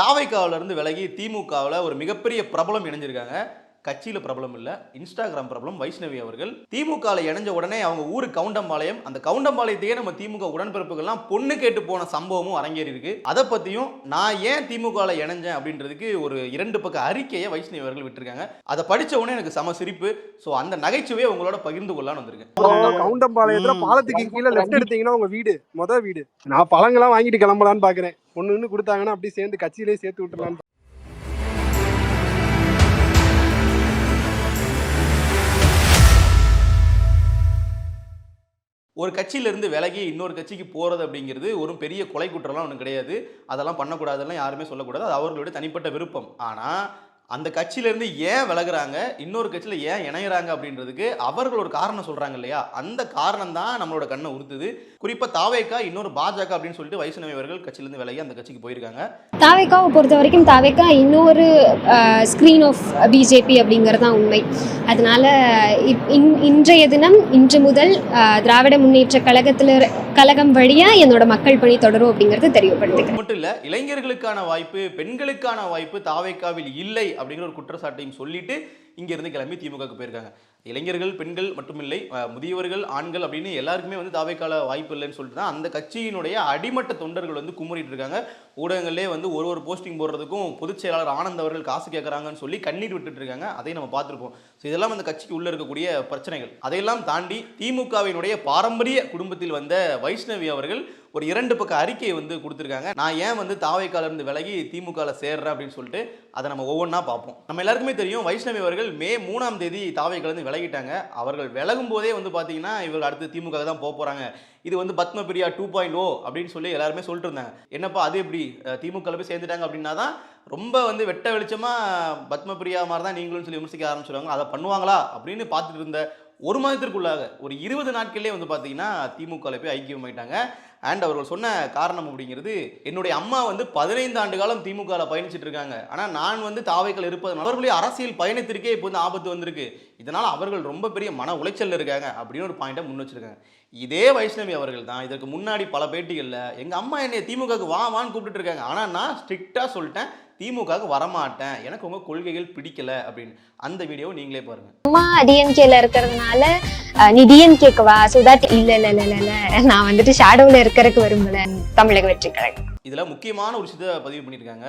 தாவைக்காவிலேருந்து விலகி திமுகவில் ஒரு மிகப்பெரிய பிரபலம் இணைஞ்சிருக்காங்க. கட்சியில் பிரபலம் இல்லை இன்ஸ்டாகிராம் பிரபலம் வைஷ்ணவி அவர்கள். திமுகவில் இணைஞ்ச உடனே அவங்க ஊர் கவுண்டம்பாளையம். அந்த கவுண்டம்பாளையத்தையே நம்ம திமுக உடன்பிறப்புகள்லாம் பொண்ணு கேட்டு போன சம்பவமும் அரங்கேறி இருக்கு அதை பற்றியும் நான் ஏன் திமுகவில் இணைஞ்சேன் அப்படின்றதுக்கு ஒரு இரண்டு பக்க அறிக்கையை வைஷ்ணவி அவர்கள் விட்டுருக்காங்க. அதை படிச்ச உடனே எனக்கு சம சிரிப்பு. ஸோ அந்த நகைச்சுவையை உங்களோட பகிர்ந்து கொள்ளலாம்னு வந்திருக்கேன். கவுண்டம்பாளையத்தில் பாலத்துக்கு கீழே லெஃப்ட் எடுத்தீங்கன்னா உங்க வீடு மொதல் வீடு. நான் பழங்கள்லாம் வாங்கிட்டு கிளம்பலான்னு பாக்குறேன் கொடுத்தாங்கன்னா அப்படியே சேர்ந்து கட்சியிலேயே சேர்த்து விட்டுலான்னு ஒரு கட்சியிலிருந்து விலகி இன்னொரு கட்சிக்கு போகிறது அப்படிங்கிறது ஒரு பெரிய கொலை குற்றம்லாம் ஒன்றும் கிடையாது. அதெல்லாம் பண்ணக்கூடாதுலாம் யாருமே சொல்லக்கூடாது. அது அவர்களுடைய தனிப்பட்ட விருப்பம். ஆனால் அந்த கட்சியிலேருந்து ஏன் விலகுறாங்க இன்னொரு கட்சியில் ஏன் இணையறாங்க அப்படின்றதுக்கு அவர்கள் ஒரு காரணம் சொல்கிறாங்க இல்லையா? அந்த காரணம் தான் நம்மளோட கண்ணை உறுத்துது. குறிப்பாக தாவேக்கா இன்னொரு பாஜக அப்படின்னு சொல்லிட்டு வைஷ்ணவி அவர்கள் கட்சியிலேருந்து விலகி அந்த கட்சிக்கு போயிருக்காங்க. தாவேக்காவை பொறுத்த வரைக்கும் தாவேக்கா இன்னொரு ஸ்க்ரீன் ஆஃப் பிஜேபி அப்படிங்கிறது தான் உண்மை. அதனால இன்றைய தினம் இன்று முதல் திராவிட முன்னேற்ற கழகத்தில் கழகம் வழியாக என்னோட மக்கள் பணி தொடரும் அப்படிங்கிறது தெரியப்படுத்துகிறேன் அது மட்டும் இல்லை இளைஞர்களுக்கான வாய்ப்பு பெண்களுக்கான வாய்ப்பு தாவேக்காவில் இல்லை அப்படிங்கிற ஒரு குற்றச்சாட்டையும் சொல்லிட்டு இங்கேருந்து கிளம்பி திமுகவுக்கு போயிருக்காங்க. இளைஞர்கள் பெண்கள் மட்டுமில்லை அஹ், முதியவர்கள் ஆண்கள் அப்படின்னு எல்லாருக்குமே வந்து தாவைக்கால வாய்ப்பு இல்லைன்னு சொல்லிட்டு தான் அந்த கட்சியினுடைய அடிமட்ட தொண்டர்கள் வந்து குமுறிட்டு இருக்காங்க. ஊடகங்களே வந்து ஒரு ஒரு போஸ்டிங் போடுறதுக்கும் பொதுச் செயலாளர் ஆனந்த் அவர்கள் காசு கேட்குறாங்கன்னு சொல்லி கண்ணீர் விட்டுட்டு இருக்காங்க. அதையும் நம்ம பார்த்துருப்போம். ஸோ இதெல்லாம் அந்த கட்சிக்கு உள்ளே இருக்கக்கூடிய பிரச்சனைகள். அதையெல்லாம் தாண்டி திமுகவினுடைய பாரம்பரிய குடும்பத்தில் வந்த வைஷ்ணவி அவர்கள் ஒரு இரண்டு பக்க அறிக்கையை வந்து கொடுத்துருக்காங்க. நான் ஏன் வந்து தாவைக்காலிருந்து விலகி திமுகவில் சேர்றேன் அப்படின்னு சொல்லிட்டு அதை நம்ம ஒவ்வொன்றா பார்ப்போம். நம்ம எல்லாருக்குமே தெரியும் வைஷ்ணவி அவர்கள் மே மூணாம் தேதி தாவைக்காலிருந்து விலகிட்டாங்க. அவர்கள் விலகும் போதே வந்து பார்த்தீங்கன்னா இவர்கள் அடுத்து திமுக தான் போக போகிறாங்க இது வந்து பத்மபிரியா டூ பாயிண்ட் ஓ அப்படின்னு சொல்லி எல்லாருமே சொல்லிட்டு இருந்தாங்க என்னப்பா அது எப்படி? திமுகவில் போய் சேர்ந்துட்டாங்க அப்படின்னா தான் ரொம்ப வந்து வெட்ட வெளிச்சமாக பத்ம பிரியா மாதிரி தான் நீங்களும் சொல்லி விமர்சிக்க ஆரம்பிச்சிருவாங்க. அதை பண்ணுவாங்களா? அப்படின்னு பார்த்துட்டு இருந்த ஒரு மாதத்திற்குள்ளாக ஒரு இருபது நாட்கள்லேயே வந்து பார்த்தீங்கன்னா திமுகவில் போய் ஐக்கியம் ஆகிட்டாங்க அண்ட் அவர்கள் சொன்ன காரணம் அப்படிங்கிறது என்னுடைய அம்மா வந்து பதினைந்து ஆண்டு காலம் திமுகவில் பயணிச்சுட்டு இருக்காங்க. ஆனால் நான் வந்து தாவைகள் இருப்பதனால அவர்களுடைய அரசியல் பயணத்திற்கே இப்போ வந்து ஆபத்து வந்திருக்கு. இதனால் அவர்கள் ரொம்ப பெரிய மன உளைச்சலில் இருக்காங்க அப்படின்னு ஒரு பாயிண்ட்டை முன் வச்சிருக்காங்க. இதே வைஷ்ணவி அவர்கள் தான் இதற்கு முன்னாடி பல பேட்டிகளில் எங்கள் அம்மா என்னை திமுகவுக்கு வா வான்னு கூப்பிட்டுட்டு இருக்காங்க. ஆனால் நான் ஸ்ட்ரிக்டாக சொல்லிட்டேன். திமுகவுக்கு வரமாட்டேன். எனக்கு உங்கள் கொள்கைகள் பிடிக்கல அப்படின்னு. அந்த வீடியோவை நீங்களே பாருங்க. அம்மா டிஎம்கேல இருக்கிறதுனால நீ டிஎம்கேக்கு வா. ஸோ தட் இல்ல இல்ல இல்ல இல்ல, இல்ல. நான் வந்துட்டு ஷேடோவில் இருக்கிறதுக்கு விரும்பல. தமிழக வெற்றி கழகம். இதில் முக்கியமான ஒரு விஷயத்தை பதிவு பண்ணியிருக்காங்க.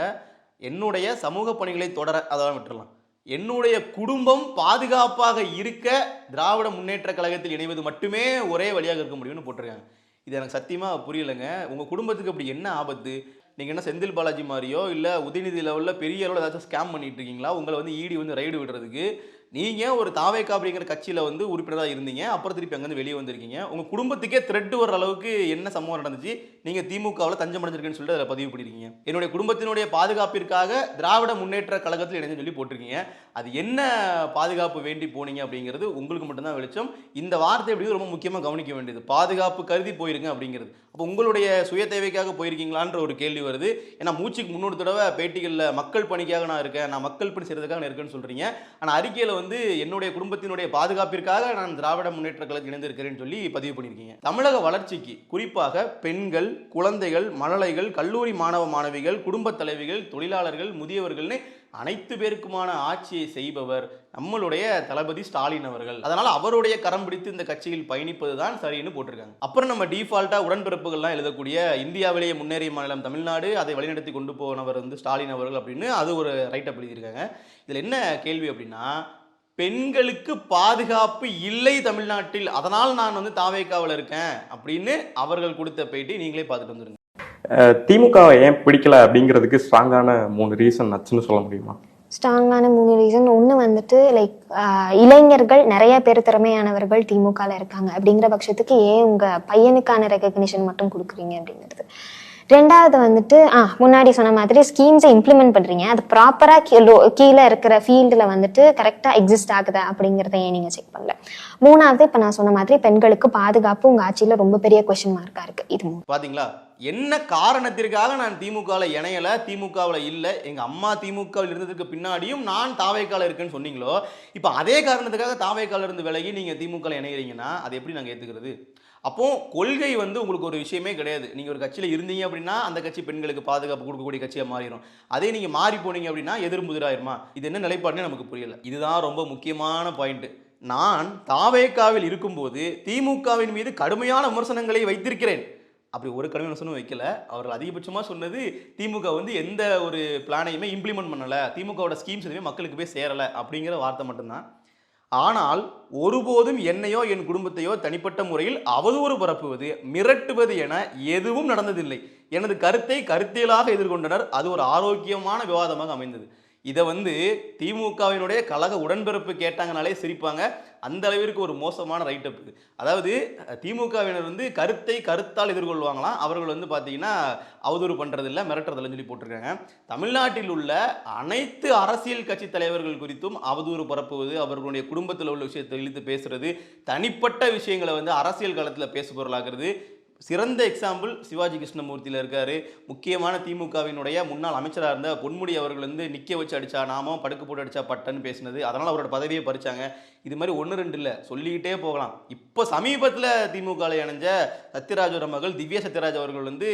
என்னுடைய சமூக பணிகளை தொடர அதெல்லாம் விட்டுறலாம். என்னுடைய குடும்பம் பாதுகாப்பாக இருக்க திராவிட முன்னேற்ற கழகத்தில் இணைவது மட்டுமே ஒரே வழியாக இருக்க முடியும்னு போட்டிருக்காங்க. இது எனக்கு சத்தியமாக புரியலைங்க. உங்கள் குடும்பத்துக்கு அப்படி என்ன ஆபத்து? நீங்கள் என்ன செந்தில் பாலாஜி மாதிரியோ இல்லை உதயநிதி லெவலில் பெரிய அளவில் ஏதாச்சும் ஸ்கேம் பண்ணிட்டு இருக்கீங்களா? உங்களை வந்து ஈடி வந்து ரைடு விடுறதுக்கு நீங்கள் ஒரு தாவேக்கா அப்படிங்கிற கட்சியில் வந்து உறுப்பினராக இருந்தீங்க. அப்புறம் திருப்பி அங்கேருந்து வெளியே வந்திருக்கீங்க. உங்கள் குடும்பத்துக்கே த்ரெட் வர அளவுக்கு என்ன சம்பவம் நடந்துச்சு? நீங்கள் திமுகவில் தஞ்சம் அடைஞ்சிருக்குன்னு சொல்லிட்டு அதில் பதிவு பண்ணியிருக்கீங்க என்னுடைய குடும்பத்தினுடைய பாதுகாப்பிற்காக திராவிட முன்னேற்ற கழகத்தில் இணைஞ்சு சொல்லி போட்டிருக்கீங்க. அது என்ன பாதுகாப்பு வேண்டி போனீங்க அப்படிங்கிறது உங்களுக்கு மட்டும்தான் வெளிச்சம். இந்த வார்த்தை எப்படி ரொம்ப முக்கியமாக கவனிக்க வேண்டியது. பாதுகாப்பு கருதி போயிருங்க அப்படிங்கிறது. அப்போ உங்களுடைய சுய தேவைக்காக போயிருக்கீங்களான்ற ஒரு கேள்வி வருது. ஏன்னா மூச்சுக்கு முன்னூறு தடவை பேட்டிகளில் மக்கள் பணிக்காக நான் இருக்கேன். நான் மக்கள் பணி செய்கிறதுக்காக நான் இருக்கேன்னு சொல்கிறீங்க ஆனால் அறிக்கையில் வந்து என்னுடைய குடும்பத்தினுடைய பாதுகாப்பிற்காக நான் திராவிட முன்னேற்ற கழகத்தில் இணைந்திருக்கிறேன்னு சொல்லி பதிவு பண்ணியிருக்கீங்க. தமிழக வளர்ச்சிக்கு குறிப்பாக பெண்கள் குழந்தைகள் மழலைகள் கல்லூரி மாணவ மாணவிகள் குடும்பத் தலைவிகள் தொழிலாளர்கள் முதியவர்கள்னு அனைத்து பேருக்குமான ஆட்சியை செய்பவர் நம்மளுடைய தளபதி ஸ்டாலின் அவர்கள். அதனால அவருடைய கரம் பிடித்து இந்த கட்சியில் பயணிப்பது தான் சரின்னு போட்டிருக்காங்க. அப்புறம் நம்ம டிஃபால்ட்டா உடன்பிறப்புகள்லாம் எழுதக்கூடிய இந்தியாவிலேயே முன்னேறிய மாநிலம் தமிழ்நாடு அதை வழிநடத்தி கொண்டு போனவர் வந்து ஸ்டாலின் அவர்கள் அப்படின்னு அது ஒரு ரைட்டப் எழுதியிருக்காங்க. இதில் என்ன கேள்வி அப்படின்னா பெண்களுக்கு பாதுகாப்பு இல்லை தமிழ்நாட்டில். அதனால் நான் வந்து தாவேக்காவில் இருக்கேன் அப்படின்னு அவர்கள் கொடுத்த பேட்டி நீங்களே பார்த்துட்டு வந்துருங்க. திமுகவை ஏன் பிடிக்கல அப்படிங்கிறதுக்கு ஸ்ட்ராங்கான மூணு ரீசன் நச்சுன்னு சொல்ல முடியுமா? ஸ்ட்ராங்கான மூணு ரீசன். ஒன்று வந்துட்டு லைக் இளைஞர்கள் நிறைய பேர் திறமையானவர்கள் திமுகல இருக்காங்க. அப்படிங்கிற பட்சத்துக்கு ஏன் உங்க பையனுக்கான ரெகக்னிஷன் மட்டும் கொடுக்குறீங்க அப்படிங்கிறது. ரெண்டாவது வந்துட்டு ஆ முன்னாடி சொன்ன மாதிரி ஸ்கீம்ஸை இம்ப்ளிமெண்ட் பண்றீங்க. அது ப்ராப்பரா கீழே இருக்கிற ஃபீல்டில் வந்துட்டு கரெக்டா எக்ஸிஸ்ட் ஆகுதா அப்படிங்கிறத ஏன் நீங்க செக் பண்ணல. மூணாவது இப்போ நான் சொன்ன மாதிரி பெண்களுக்கு பாதுகாப்பு உங்க ஆட்சியில ரொம்ப பெரிய கொஸ்டின் மார்க்கா இருக்கு. இது மூணு. பாத்தீங்களா? என்ன காரணத்திற்காக நான் திமுகவில் இணையல திமுகவில் இல்லை எங்கள் அம்மா திமுகவில் இருந்ததுக்கு பின்னாடியும் நான் தாவேக்கால இருக்கேன்னு சொன்னீங்களோ இப்போ அதே காரணத்துக்காக தாவேக்கால இருந்து விலகி நீங்கள் திமுகவில் இணைகிறீங்கன்னா அது எப்படி நாங்கள் ஏற்றுக்கிறது அப்போது கொள்கை வந்து உங்களுக்கு ஒரு விஷயமே கிடையாது. நீங்கள் ஒரு கட்சியில் இருந்தீங்க அப்படின்னா அந்த கட்சி பெண்களுக்கு பாதுகாப்பு கொடுக்கக்கூடிய கட்சியாக மாறிடும் அதே நீங்கள் மாறி போனீங்க அப்படின்னா எதிர்முதிராயிருமா இது என்ன நிலைப்பாடுன்னு நமக்கு புரியல. இதுதான் ரொம்ப முக்கியமான பாயிண்ட்டு நான் தாவேக்காவில் இருக்கும்போது திமுகவின் மீது கடுமையான விமர்சனங்களை வைத்திருக்கிறேன். அப்படி ஒரு கடுமையான விமர்சனம் வைக்கல. அவர்கள் அதிகபட்சமாக சொன்னது திமுக வந்து எந்த ஒரு பிளானையுமே இம்ப்ளிமெண்ட் பண்ணலை. திமுகவோட ஸ்கீம்ஸ் எதுவுமே மக்களுக்கு போய் சேரலை அப்படிங்கிற வார்த்தை மட்டும்தான். ஆனால் ஒருபோதும் என்னையோ என் குடும்பத்தையோ தனிப்பட்ட முறையில் அவதூறு பரப்புவது மிரட்டுவது என எதுவும் நடந்ததில்லை. எனது கருத்தை கருத்தியலாக எதிர்கொண்டனர். அது ஒரு ஆரோக்கியமான விவாதமாக அமைந்தது. இதை வந்து திமுகவினுடைய கழக உடன்பிறப்பு கேட்டாங்கனாலே சிரிப்பாங்க. அந்த அளவிற்கு ஒரு மோசமான ரைட்டப் அதாவது திமுகவினர் வந்து கருத்தை கருத்தால் எதிர்கொள்வாங்களாம். அவர்கள் வந்து பார்த்தீங்கன்னா அவதூறு பண்ணுறதில்ல மிரட்டுறதில்லன்னு சொல்லி போட்டிருக்காங்க. தமிழ்நாட்டில் உள்ள அனைத்து அரசியல் கட்சி தலைவர்கள் குறித்தும் அவதூறு பரப்புவது அவர்களுடைய குடும்பத்தில் உள்ள விஷயத்தை இழுத்து பேசுறது தனிப்பட்ட விஷயங்களை வந்து அரசியல் களத்தில் பேசுபொருளாகிறது சிறந்த எக்ஸாம்பிள் சிவாஜி கிருஷ்ணமூர்த்தியில் இருக்காரு. முக்கியமான திமுகவினுடைய முன்னாள் அமைச்சராக இருந்த பொன்முடி அவர்கள் வந்து நிற்க வச்சு அடித்தா நாமம் படுக்க போட்டு அடித்தா பட்டன்னு பேசினது. அதனால் அவரோட பதவியை பறிச்சாங்க. இது மாதிரி ஒன்று ரெண்டு இல்லை. சொல்லிக்கிட்டே போகலாம். இப்போ சமீபத்தில் திமுகவில் இணைஞ்ச சத்யராஜோட மகள் திவ்யா சத்யராஜ் அவர்கள் வந்து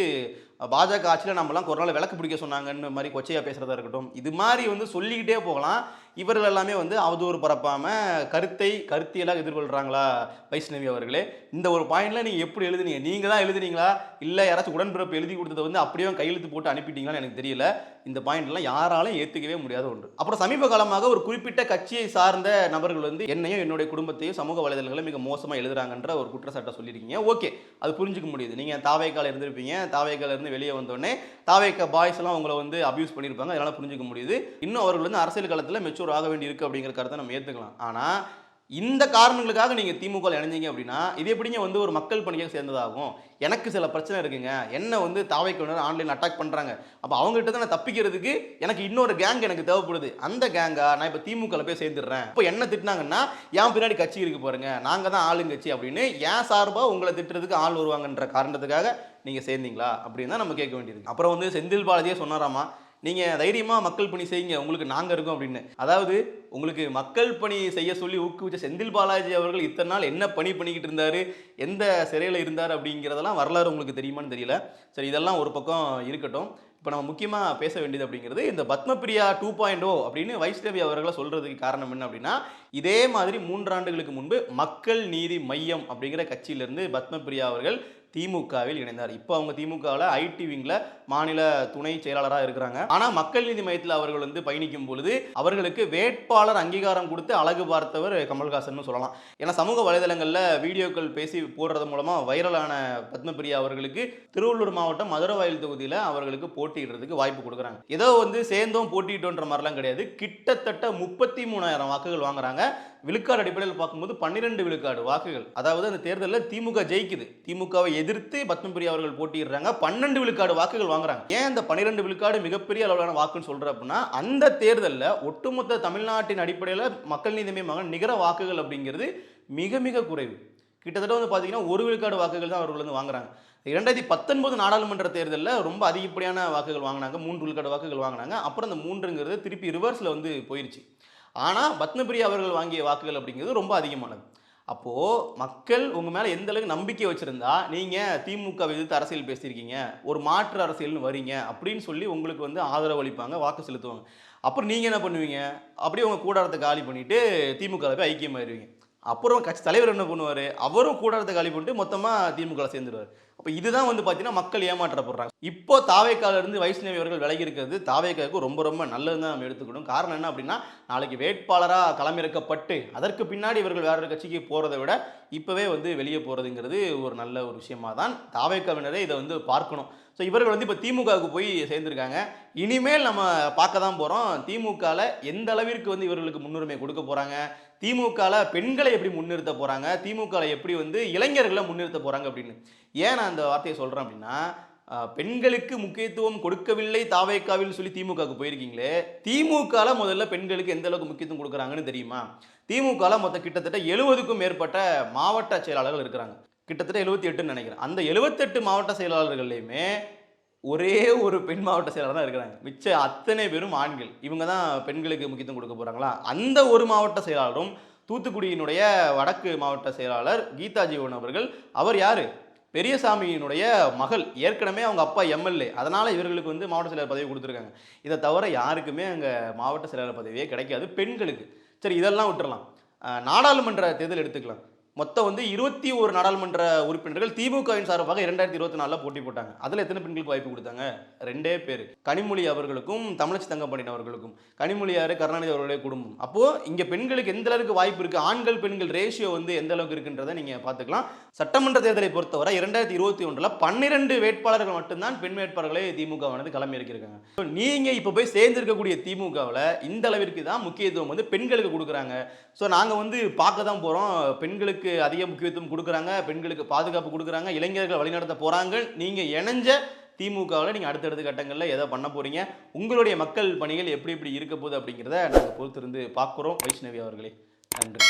பாஜக ஆட்சியில் நம்மலாம் ஒரு நாள் விளக்கு பிடிக்க சொன்னாங்கன்னு மாதிரி கொச்சையாக பேசுகிறதா இருக்கட்டும். இது மாதிரி வந்து சொல்லிக்கிட்டே போகலாம். இவர்கள் எல்லாமே வந்து அவதூறு பரப்பாமல் கருத்தை கருத்தியலாக எதிர்கொள்கிறாங்களா வைஷ்ணவி அவர்களே. இந்த ஒரு பாயிண்டில் நீங்கள் எப்படி எழுதுனீங்க? நீங்கள் தான் எழுதுனீங்களா? இல்லை யாராச்சும் உடன்பிறப்பு எழுதி கொடுத்ததை வந்து அப்படியே கையெழுத்து போட்டு அனுப்பிட்டீங்களான்னு எனக்கு தெரியல. இந்த பாயிண்ட்லாம் யாராலும் ஏற்றுக்கவே முடியாத ஒன்று. அப்புறம் சமீப காலமாக ஒரு குறிப்பிட்ட கட்சியை சார்ந்த நபர்கள் வந்து என்னையும் என்னுடைய குடும்பத்தையும் சமூக வலைதளங்களை மிக மோசமாக எழுதுறாங்கன்ற ஒரு குற்றச்சாட்டை சொல்லியிருக்கீங்க. ஓகே அது புரிஞ்சுக்க முடியுது. நீங்கள் தாவேக்கால இருந்திருப்பீங்க. தாவேக்கால இருந்து வெளியே வந்தோடனே தாவேக்கா பாய்ஸ் எல்லாம் உங்களை வந்து அபியூஸ் பண்ணியிருப்பாங்க. அதனால புரிஞ்சுக்க முடியுது. இன்னும் அவர்கள் வந்து அரசியல் காலத்தில் மெச்சூர் ஆக வேண்டி இருக்குது அப்படிங்கிற கருத்தை நம்ம ஏற்றுக்கலாம் ஆனால் இந்த காரணங்களுக்காக நீங்கள் திமுக இணைஞ்சிங்க இணைஞ்சீங்க அப்படின்னா இது எப்படிங்க வந்து ஒரு மக்கள் பணியாக சேர்ந்ததாகும்? எனக்கு சில பிரச்சனை இருக்குங்க. என்ன வந்து தாவைக்கு ஆன்லைன் அட்டாக் பண்ணுறாங்க அப்போ அவங்ககிட்ட தான் நான் தப்பிக்கிறதுக்கு எனக்கு இன்னொரு கேங் எனக்கு தேவைப்படுது. அந்த கேங்கா நான் இப்போ திமுகவில் போய் சேர்ந்துடுறேன். இப்போ என்ன திட்டினாங்கன்னா என் பின்னாடி கட்சி இருக்கு பாருங்க. நாங்கள் தான் ஆளுங்கட்சி அப்படின்னு ஏன் சார்பாக உங்களை திட்டுறதுக்கு ஆள் வருவாங்கன்ற காரணத்துக்காக நீங்கள் சேர்ந்தீங்களா? அப்படின்னு தான் நம்ம கேட்க வேண்டியது அப்புறம் வந்து செந்தில் பாலாஜியே சொன்னாராமா நீங்கள் தைரியமாக மக்கள் பணி செய்யுங்க உங்களுக்கு நாங்கள் இருக்கோம் அப்படின்னு. அதாவது உங்களுக்கு மக்கள் பணி செய்ய சொல்லி ஊக்குவிச்ச செந்தில் பாலாஜி அவர்கள் இத்தனை நாள் என்ன பணி பண்ணிக்கிட்டு இருந்தார் எந்த சிறையில் இருந்தார் அப்படிங்கிறதெல்லாம் வரலாறு உங்களுக்கு தெரியுமான்னு தெரியல. சரி இதெல்லாம் ஒரு பக்கம் இருக்கட்டும். இப்போ நம்ம முக்கியமாக பேச வேண்டியது அப்படிங்கிறது இந்த பத்மபிரியா டூ பாயிண்ட் ஓ அப்படின்னு வைஷ்ணவி அவர்களை சொல்கிறதுக்கு காரணம் என்ன அப்படின்னா இதே மாதிரி மூன்றாண்டுகளுக்கு முன்பு மக்கள் நீதி மையம் அப்படிங்கிற கட்சியிலிருந்து பத்மபிரியா அவர்கள் திமுகவில் இணைந்தார். இப்போ அவங்க திமுகவில் ஐடி விங்கில் மாநில துணை செயலாளராக இருக்கிறாங்க. ஆனால் மக்கள் நீதி மையத்தில் அவர்கள் வந்து பயணிக்கும் பொழுது அவர்களுக்கு வேட்பாளர் அங்கீகாரம் கொடுத்து அழகு பார்த்தவர் கமல்ஹாசன் சொல்லலாம். ஏன்னா சமூக வலைதளங்களில் வீடியோக்கள் பேசி போடுறது மூலமாக வைரலான பத்மபிரியா அவர்களுக்கு திருவள்ளூர் மாவட்டம் மதுரவாயில் தொகுதியில் அவர்களுக்கு போட்டியிடுறதுக்கு வாய்ப்பு கொடுக்குறாங்க. ஏதோ வந்து சேர்ந்தோம் போட்டியிட்டோன்ற மாதிரிலாம் கிடையாது. கிட்டத்தட்ட முப்பத்தி மூணாயிரம் வாக்குகள் வாங்குறாங்க. விழுக்காடு அடிப்படையில் பார்க்கும்போது பன்னிரெண்டு விழுக்காடு வாக்குகள். அதாவது அந்த தேர்தலில் திமுக ஜெயிக்குது. திமுகவை எதிர்த்து பத்மபிரியா அவர்கள் போட்டியிடுறாங்க. பன்னெண்டு விழுக்காடு வாக்குகள் வாங்குறாங்க. ஏன் அந்த பன்னிரெண்டு விழுக்காடு மிகப்பெரிய அளவிலான வாக்குன்னு சொல்ற அப்படின்னா அந்த தேர்தலில் ஒட்டுமொத்த தமிழ்நாட்டின் அடிப்படையில் மக்கள் நீதி மகன் நிகர வாக்குகள் அப்படிங்கிறது மிக மிக குறைவு. கிட்டத்தட்ட வந்து பார்த்தீங்கன்னா ஒரு விழுக்காடு வாக்குகள் தான் அவர்கள் வந்து வாங்குறாங்க. இரண்டாயிரத்தி பத்தொன்பது நாடாளுமன்ற தேர்தலில் ரொம்ப அதிகப்படியான வாக்குகள் வாங்கினாங்க. மூன்று விழுக்காடு வாக்குகள் வாங்கினாங்க. அப்புறம் அந்த மூன்றுங்கிறது திருப்பி ரிவர்ஸில் வந்து போயிடுச்சு ஆனால் பத்மபிரியா அவர்கள் வாங்கிய வாக்குகள் அப்படிங்கிறது ரொம்ப அதிகமானது. அப்போது மக்கள் உங்கள் மேலே எந்த அளவுக்கு நம்பிக்கை வச்சுருந்தா நீங்கள் திமுக எதிர்த்து அரசியல் பேசியிருக்கீங்க ஒரு மாற்று அரசியல்னு வரீங்க அப்படின்னு சொல்லி உங்களுக்கு வந்து ஆதரவு அளிப்பாங்க வாக்கு செலுத்துவாங்க. அப்புறம் நீங்கள் என்ன பண்ணுவீங்க? அப்படியே உங்கள் கூடாரத்தை காலி பண்ணிவிட்டு திமுகவில் போய் ஐக்கியமாயிருவீங்க. அப்புறம் கட்சி தலைவர் என்ன பண்ணுவார்? அவரும் கூடாரத்தை காலி பண்ணிட்டு மொத்தமாக திமுக சேர்ந்துருவார். அப்போ இதுதான் வந்து பார்த்தீங்கன்னா மக்கள் ஏமாற்றப்படுறாங்க. இப்போ தாவேக்காலேருந்து வைஷ்ணவி அவர்கள் விலகி இருக்கிறது தாவேக்காவுக்கு ரொம்ப ரொம்ப நல்லதுன்னு நம்ம எடுத்துக்கணும். காரணம் என்ன அப்படின்னா நாளைக்கு வேட்பாளராக களமிறக்கப்பட்டு அதற்கு பின்னாடி இவர்கள் வேற ஒரு கட்சிக்கு போகிறத விட இப்போவே வந்து வெளியே போகிறதுங்கிறது ஒரு நல்ல ஒரு விஷயமாக தான் தாவேக்காவினரே இதை வந்து பார்க்கணும். ஸோ இவர்கள் வந்து இப்போ திமுகவுக்கு போய் சேர்ந்துருக்காங்க. இனிமேல் நம்ம பார்க்க தான் போகிறோம் திமுகவில் எந்த அளவிற்கு வந்து இவர்களுக்கு முன்னுரிமை கொடுக்க போகிறாங்க திமுகவில் பெண்களை எப்படி முன்னிறுத்த போகிறாங்க திமுகவில் எப்படி வந்து இளைஞர்களை முன்னிறுத்த போகிறாங்க அப்படின்னு. ஏன் நான் அந்த வார்த்தையை சொல்கிறேன் அப்படின்னா பெண்களுக்கு முக்கியத்துவம் கொடுக்கவில்லை தாவேக்காவில் சொல்லி திமுகவுக்கு போயிருக்கீங்களே திமுகவில் முதல்ல பெண்களுக்கு எந்த அளவுக்கு முக்கியத்துவம் கொடுக்குறாங்கன்னு தெரியுமா? திமுகவில் மொத்தம் கிட்டத்தட்ட எழுபதுக்கும் மேற்பட்ட மாவட்ட செயலாளர்கள் இருக்கிறாங்க. கிட்டத்தட்ட எழுபத்தி எட்டுன்னு நினைக்கிறேன். அந்த எழுபத்தெட்டு மாவட்ட செயலாளர்கள்லையுமே ஒரே ஒரு பெண் மாவட்ட செயலாளர் தான் இருக்கிறாங்க. மிச்ச அத்தனை பேரும் ஆண்கள். இவங்க தான் பெண்களுக்கு முக்கியத்துவம் கொடுக்க போகிறாங்களா அந்த ஒரு மாவட்ட செயலாளரும் தூத்துக்குடியினுடைய வடக்கு மாவட்ட செயலாளர் கீதா ஜீவன் அவர்கள் அவர் யார்? பெரியசாமியினுடைய மகள். ஏற்கனவே அவங்க அப்பா எம்எல்ஏ. அதனால் இவர்களுக்கு வந்து மாவட்ட செயலாளர் பதவி கொடுத்துருக்காங்க. இதை தவிர யாருக்குமே அங்கே மாவட்ட செயலாளர் பதவியே கிடைக்காது. பெண்களுக்கு. சரி இதெல்லாம் விட்டுறலாம். நாடாளுமன்ற தேர்தல் எடுத்துக்கலாம். மொத்தம் வந்து இருபத்தி ஒரு நாடாளுமன்ற உறுப்பினர்கள் திமுகவின் சார்பாக இரண்டாயிரத்தி இருபத்தி நாலில் போட்டி போட்டாங்க. அதில் எத்தனை பெண்களுக்கு வாய்ப்பு கொடுத்தாங்க? ரெண்டே பேர். கனிமொழி அவர்களுக்கும் தமிழச்சி தங்கப்பாண்டியன் அவர்களுக்கும். கனிமொழியார் கருணாநிதி அவர்களுடைய குடும்பம். அப்போ இங்கே பெண்களுக்கு எந்த அளவுக்கு வாய்ப்பு இருக்குது ஆண்கள் பெண்கள் ரேஷியோ வந்து எந்த அளவுக்கு இருக்குன்றதை நீங்கள் பார்த்துக்கலாம். சட்டமன்ற தேர்தலை பொறுத்தவரை இரண்டாயிரத்தி இருபத்தி ஒன்றில் பன்னிரெண்டு வேட்பாளர்கள் மட்டும்தான் பெண் வேட்பாளர்களே திமுகவானது கிளமைய இருக்கிறாங்க ஸோ நீங்கள் இப்போ போய் சேர்ந்திருக்கக்கூடிய திமுகவில் இந்த அளவிற்கு தான் முக்கியத்துவம் வந்து பெண்களுக்கு கொடுக்குறாங்க. ஸோ நாங்கள் வந்து பார்க்க தான் போகிறோம் பெண்களுக்கு பெண்களுக்கு அதிக முக்கியத்துவம் கொடுக்குறாங்க பெண்களுக்கு பாதுகாப்பு கொடுக்குறாங்க இளைஞர்கள் வழிநடத்த போகிறாங்க நீங்கள் இணைஞ்ச திமுகவில் நீங்கள் அடுத்தடுத்த கட்டங்களில் எதை பண்ண போகிறீங்க உங்களுடைய மக்கள் பணிகள் எப்படி எப்படி இருக்க போகுது அப்படிங்கிறத நாங்கள் பொறுத்திருந்து பார்க்குறோம். வைஷ்ணவி அவர்களே நன்றி.